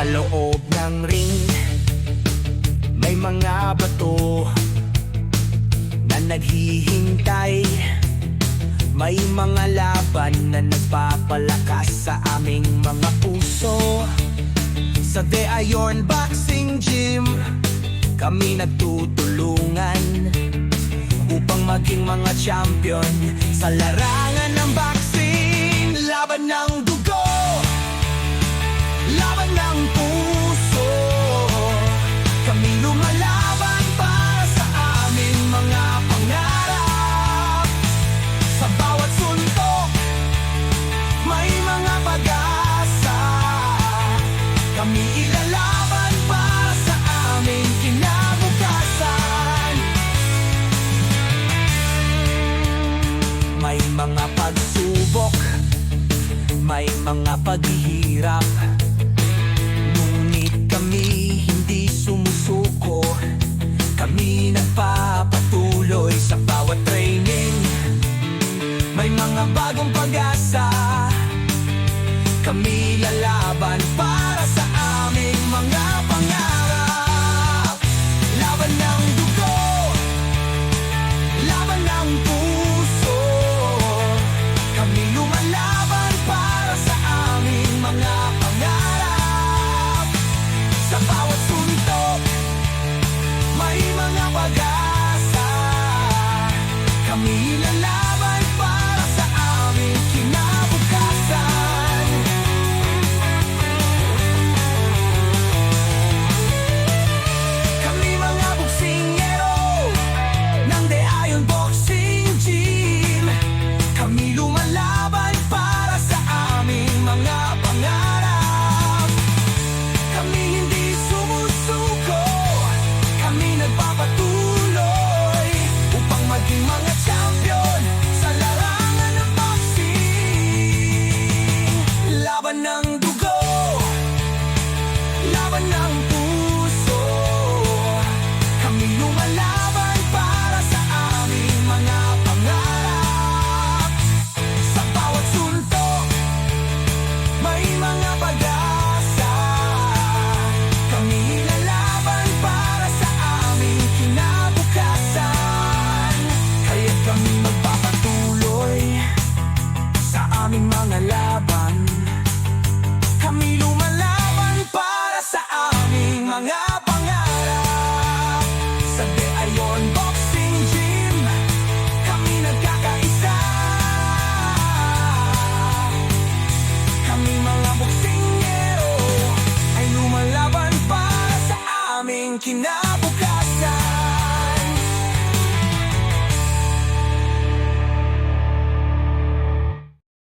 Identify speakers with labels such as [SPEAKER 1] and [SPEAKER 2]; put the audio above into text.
[SPEAKER 1] Sa loob ng ring May mga bato Na naghihintay. May mga laban na nagpapalakas sa aming mga puso. Sa De Ayon Boxing Gym Kami nagtutulungan Upang maging mga champion Sa larangan ng boxing. Laban ng dugo May mga pagsubok May mga paghihirap. Ngunit kami hindi sumusuko. Kami nagpapatuloy sa bawat training. May mga bagong pag-asa. Kami lalaban know. thinking now